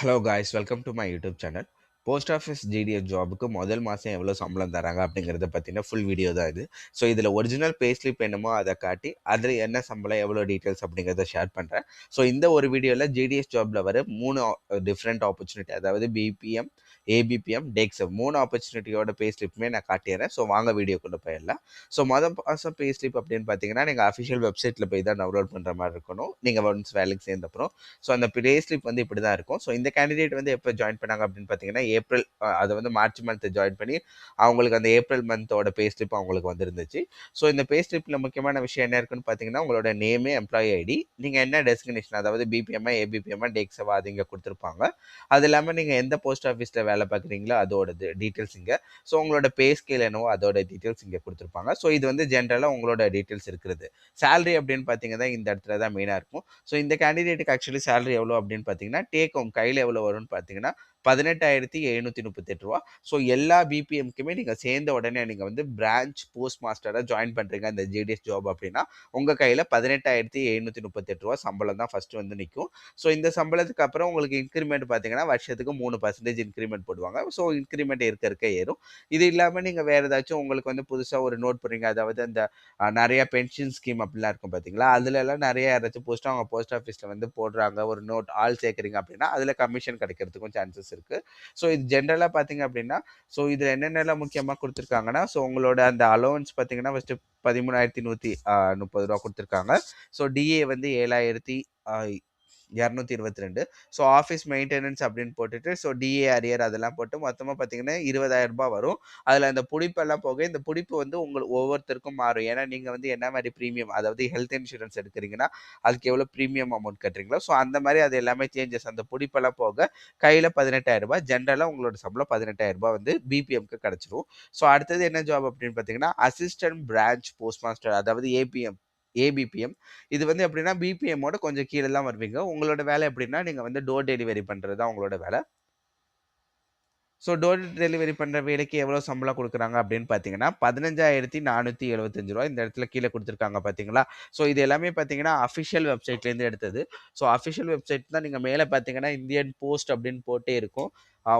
Hello guys welcome to my YouTube channel post office GDS ஜாபுக்கு முதல் மாதம் எவ்வளோ சம்பளம் தராங்க அப்படிங்கிறத பற்றின ஃபுல் வீடியோ தான் இது. ஸோ இதில் ஒரிஜினல் பே ஸ்லிப் என்னமோ அதை காட்டி அதில் என்ன சம்பளம் எவ்வளோ டீட்டெயில்ஸ் அப்படிங்கிறத ஷேர் பண்ணுறேன் ஸோ இந்த ஒரு வீடியோவில் ஜிடிஎஸ் ஜாபில் வர மூணு டிஃப்ரெண்ட் ஆப்பர்ச்சுனிட்டி அதாவது பிபிஎம் ஏபிபிஎம் டேக்ஸ் மூணு ஆப்பர்ச்சுனிட்டியோட பே ஸ்லிப்புமே நான் காட்டிடுறேன் ஸோ வாங்க வீடியோக்குள்ளே போயிடலாம். ஸோ மொதல் மாதம் பே ஸ்லிப் அப்படின்னு பார்த்தீங்கன்னா நீங்கள் அஃபிஷியல் வெப்சைட்டில் போய் தான் டவுன்லோட் பண்ணுற மாதிரி இருக்கணும். நீங்கள் ஒன்ஸ் வேலைக்கு சேர்ந்தப்புறம் ஸோ அந்த பே ஸ்லிப் வந்து இப்படி தான் இருக்கும். ஸோ இந்த கேண்டிடேட் வந்து எப்போ ஜாயின் பண்ணாங்க அப்படின்னு பார்த்தீங்கன்னா ஏப்ரல் அதை வந்து மார்ச் மந்த் ஜாயின் பண்ணி அவங்களுக்கு அந்த ஏப்ரல் மந்தோட பே ஸ்லிப் அவங்களுக்கு வந்துருந்துச்சு. ஸோ இந்த பே ஸ்லிப்பில் முக்கியமான விஷயம் என்ன இருக்குன்னு பார்த்தீங்கன்னா உங்களோட நேமே எம்ப்ளாயி ஐடி நீங்கள் என்ன டெஸ்டினேஷன் அதாவது பிபிஎம்ஐ ஏபிபிஎம்ஐ டெக்ஸவா அது இங்கே கொடுத்துருப்பாங்க. அது இல்லாமல் நீங்கள் எந்த போஸ்ட் ஆஃபீஸில் வேலை பார்க்குறீங்களோ அதோடது டீட்டெயில்ஸ் இங்கே. ஸோ உங்களோட பே ஸ்கேல் என்னவோ அதோட டீட்டெயில்ஸ் இங்கே கொடுத்துருப்பாங்க. ஸோ இது வந்து ஜென்ரலாக உங்களோட டீட்டெயில்ஸ் இருக்கிறது. சேலரி அப்படின்னு பார்த்தீங்கன்னா இந்த இடத்துல தான் மெயினாக இருக்கும். ஸோ இந்த கேண்டிடேட்டுக்கு ஆக்சுவலி சேலரி எவ்வளோ அப்படின்னு பார்த்தீங்கன்னா டேக் ஹோம் கையில் எவ்வளோ வரும்னு பார்த்தீங்கன்னா பதினெட்டாயிரத்தி எழுநூற்றி முப்பத்தெட்டு ரூபா. ஸோ எல்லா பிபிஎம்க்குமே நீங்கள் சேர்ந்த உடனே நீங்கள் வந்து பிரான்ச் போஸ்ட் மாஸ்டராக ஜாயின் பண்ணுறீங்க அந்த ஜிடிஎஸ் ஜாப் அப்படின்னா உங்கள் கையில் பதினெட்டாயிரத்தி எழுநூற்றி முப்பத்தெட்டு ரூபா சம்பளம் தான் ஃபஸ்ட்டு வந்து நிற்கும் ஸோ இந்த சம்பளத்துக்கு அப்புறம் உங்களுக்கு இன்க்ரிமெண்ட் பார்த்தீங்கன்னா வருஷத்துக்கு மூணு பர்சன்டேஜ் இன்க்ரிமெண்ட் போடுவாங்க. ஸோ இன்க்ரிமெண்ட் இருக்க இருக்க ஏறும். இது இல்லாமல் நீங்கள் வேறு ஏதாச்சும் உங்களுக்கு வந்து புதுசாக ஒரு நோட் போடுறீங்க. அதாவது அந்த நிறையா பென்ஷன் ஸ்கீம் அப்படிலாம் இருக்கும் பார்த்தீங்களா? அதுலலாம் நிறைய யாராச்சும் போஸ்ட்டாக அவங்க போஸ்ட் ஆஃபீஸில் வந்து போடுறாங்க ஒரு நோட் ஆள் சேர்க்குறீங்க அப்படின்னா அதில் கமிஷன் கிடைக்கிறதுக்கும் சான்சஸ் இருக்கு. ஸோ இது ஜென்ரலாக பார்த்தீங்க அப்படின்னா ஸோ இதில் என்னென்னலாம் முக்கியமாக கொடுத்துருக்காங்கன்னா ஸோ உங்களோட அந்த அலோவன்ஸ் பார்த்தீங்கன்னா ஃபஸ்ட்டு பதிமூணாயிரத்தி நூற்றி முப்பது ரூபா கொடுத்துருக்காங்க. ஸோ டிஏ வந்து ஏழாயிரத்தி இரநூத்தி இருபத்தி ரெண்டு. ஸோ ஆஃபீஸ் மெயின்டெனன்ஸ் அப்படின்னு போட்டுட்டு ஸோ டிஏ அரியர் அதெல்லாம் போட்டு மொத்தமாக பார்த்தீங்கன்னா இருபதாயிரம் ரூபாய் வரும். அதில் அந்த புடிப்பெல்லாம் போக இந்த புடிப்பு வந்து உங்களுக்கு ஒவ்வொருத்தருக்கும் மாறும். ஏன்னா நீங்கள் வந்து என்ன மாதிரி ப்ரீமியம் அதாவது ஹெல்த் இன்சூரன்ஸ் எடுக்கிறீங்கன்னா அதுக்கு எவ்வளோ ப்ரீமியம் அமௌண்ட் கட்டுறீங்களோ ஸோ அந்த மாதிரி அது எல்லாமே சேஞ்சஸ் அந்த புடிப்பெல்லாம் போக கையில் பதினெட்டாயிரம் ரூபாய் ஜென்ரலாக உங்களோட சம்பளம் பதினெட்டாயிரம் ரூபாய் வந்து பிபிஎம்க்கு கிடச்சிரும். ஸோ அடுத்தது என்ன ஜாப் அப்படின்னு பார்த்தீங்கன்னா அசிஸ்டன்ட் பிரான்ச் போஸ்ட் மாஸ்டர் அதாவது ஏபிஎம் ஏபிபிஎம் இது வந்து எப்படின்னா பிபிஎம்மோட கொஞ்சம் கீழே தான் வருவீங்க. உங்களோட வேலை எப்படின்னா நீங்கள் வந்து டோர் டெலிவரி பண்ணுறது தான் உங்களோட வேலை. ஸோ டோர் டெலிவரி பண்ணுற வேலைக்கு எவ்வளோ சம்பளம் கொடுக்குறாங்க அப்படின்னு பார்த்தீங்கன்னா பதினஞ்சாயிரத்தி நானூற்றி எழுபத்தஞ்சு ரூபா இந்த இடத்துல கீழே கொடுத்துருக்காங்க பார்த்தீங்களா? ஸோ இது எல்லாமே பார்த்தீங்கன்னா அஃபிஷியல் வெப்சைட்லேருந்து எடுத்தது. ஸோ அஃபிஷியல் வெப்சைட் தான் நீங்கள் மேலே பார்த்தீங்கன்னா இந்தியன் போஸ்ட் அப்படின்னு போட்டே இருக்கும்.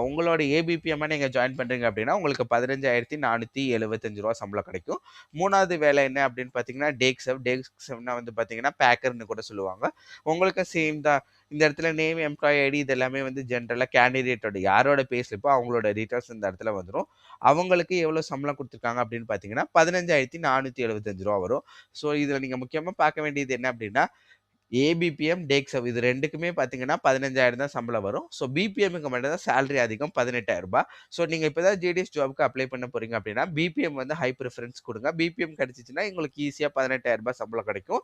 உங்களோட ஏபிபிஎம்மை நீங்கள் ஜாயின் பண்ணுறீங்க அப்படின்னா உங்களுக்கு பதினஞ்சாயிரத்தி நானூற்றி எழுபத்தஞ்சு ரூபா சம்பளம் கிடைக்கும். மூணாவது வேலை என்ன அப்படின்னு பார்த்தீங்கன்னா டேக்ஸவ் டேக்ஸவ்னா வந்து பார்த்தீங்கன்னா பேக்கர்னு கூட சொல்லுவாங்க. உங்களுக்கு சேம் தான். இந்த இடத்துல நேம் எம்ப்ளாயி ஐடி இது எல்லாமே வந்து ஜென்ரலாக கேண்டிடேட்டோட யாரோட பேஸ்லிப்போ அவங்களோட டீட்டெயில்ஸ் இந்த இடத்துல வந்துடும் அவங்களுக்கு எவ்வளோ சம்பளம் கொடுத்துருக்காங்க அப்படின்னு பார்த்தீங்கன்னா பதினஞ்சாயிரத்தி நானூற்றி எழுபத்தஞ்சு ரூபா வரும். ஸோ இதில் நீங்கள் முக்கியமாக பார்க்க வேண்டியது என்ன அப்படின்னா ஏபிபிஎம் டேக்ஸவ் இது ரெண்டுக்குமே பார்த்தீங்கன்னா பதினஞ்சாயிரம் தான் சம்பளம் வரும். ஸோ பிபிஎம்க்கு மட்டும் தான் சேலரி அதிகம் பதினெட்டாயிரம் ரூபாய். ஸோ நீங்கள் இப்போ தான் ஜிடிஎஸ் ஜாப்க்கு அப்ளை பண்ண போகிறீங்க அப்படின்னா பிபிஎம் வந்து ஹை ப்ரிஃபரன்ஸ் கொடுங்க. பிபிஎம் கிடச்சிச்சின்னா உங்களுக்கு ஈஸியாக பதினெட்டாயிரம் ரூபாய் சம்பளம் கிடைக்கும்.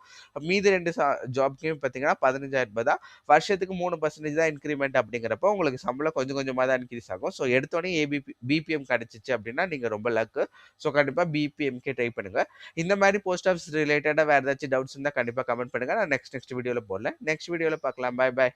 மீதி ரெண்டு ஜாப்க்குமே பார்த்தீங்கன்னா பதினஞ்சாயிரம் ரூபாய் தான். வருஷத்துக்கு மூணு பர்சன்டேஜ் தான் இன்க்ரிமெண்ட் அப்படிங்கிறப்ப உங்களுக்கு சம்பளம் கொஞ்சம் கொஞ்சமாக தான் இன்க்ரீஸ் ஆகும். ஸோ எடுத்தோடனே ஏபிபி பிபிஎம் கிடச்சிச்சு அப்படின்னா நீங்கள் ரொம்ப லக்கு ஸோ கண்டிப்பாக பிபிஎம்கே ட்ரை பண்ணுங்க. இந்த மாதிரி போஸ்ட் ஆஃபீஸ் ரிலேட்டடாக வேறு ஏதாச்சும் டவுட்ஸ் இருந்தால் கண்டிப்பாக கமெண்ட் பண்ணுங்கள் நான் நெக்ஸ்ட் நெக்ஸ்ட் வீடியோவில் போடல. நெக்ஸ்ட் வீடியோவில் பார்க்கலாம். பாய் பாய்